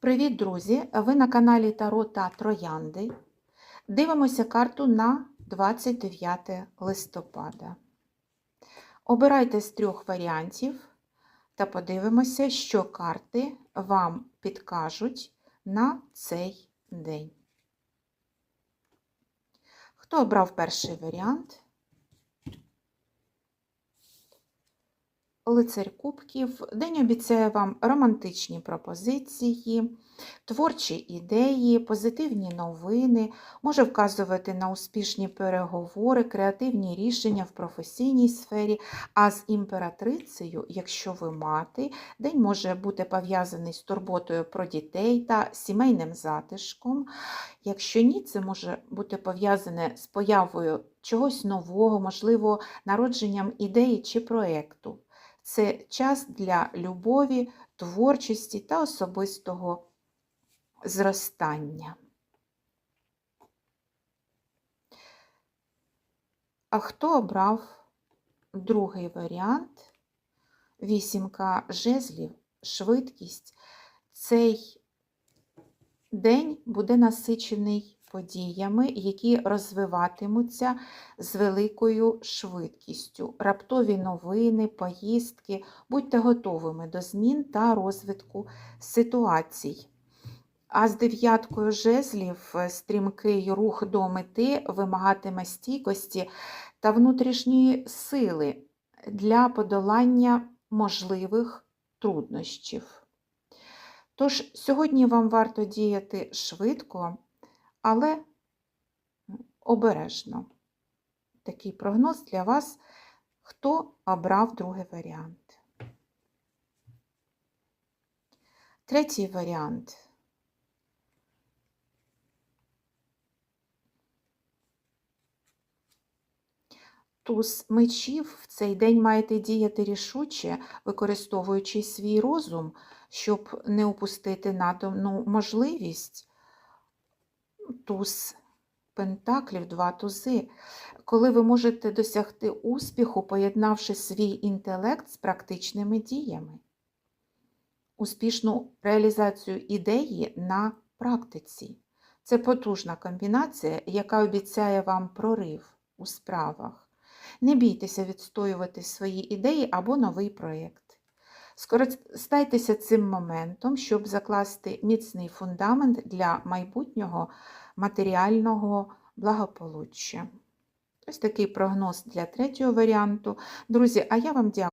Привіт, друзі! Ви на каналі Таро та Троянди. Дивимося карту на 29 листопада. Обирайте з трьох варіантів та подивимося, що карти вам підкажуть на цей день. Хто обрав перший варіант? Лицарь Кубків. День обіцяє вам романтичні пропозиції, творчі ідеї, позитивні новини, може вказувати на успішні переговори, креативні рішення в професійній сфері. А з імператрицею, якщо ви мати, день може бути пов'язаний з турботою про дітей та сімейним затишком. Якщо ні, це може бути пов'язане з появою чогось нового, можливо, народженням ідеї чи проєкту. Це час для любові, творчості та особистого зростання. А хто обрав другий варіант? Вісімка жезлів, швидкість. Цей день буде насичений подіями, які розвиватимуться з великою швидкістю. Раптові новини, поїздки, будьте готовими до змін та розвитку ситуацій. А з дев'яткою жезлів стрімкий рух до мети вимагатиме стійкості та внутрішньої сили для подолання можливих труднощів. Тож сьогодні вам варто діяти швидко, але обережно. Такий прогноз для вас, хто обрав другий варіант. Третій варіант. Туз мечів в цей день маєте діяти рішуче, використовуючи свій розум, щоб не упустити надану можливість. Туз пентаклів, два тузи, коли ви можете досягти успіху, поєднавши свій інтелект з практичними діями, успішну реалізацію ідеї на практиці. Це потужна комбінація, яка обіцяє вам прорив у справах. Не бійтеся відстоювати свої ідеї або новий проєкт. Скористайтеся цим моментом, щоб закласти міцний фундамент для майбутнього матеріального благополуччя. Ось такий прогноз для третього варіанту. Друзі, а я вам дякую.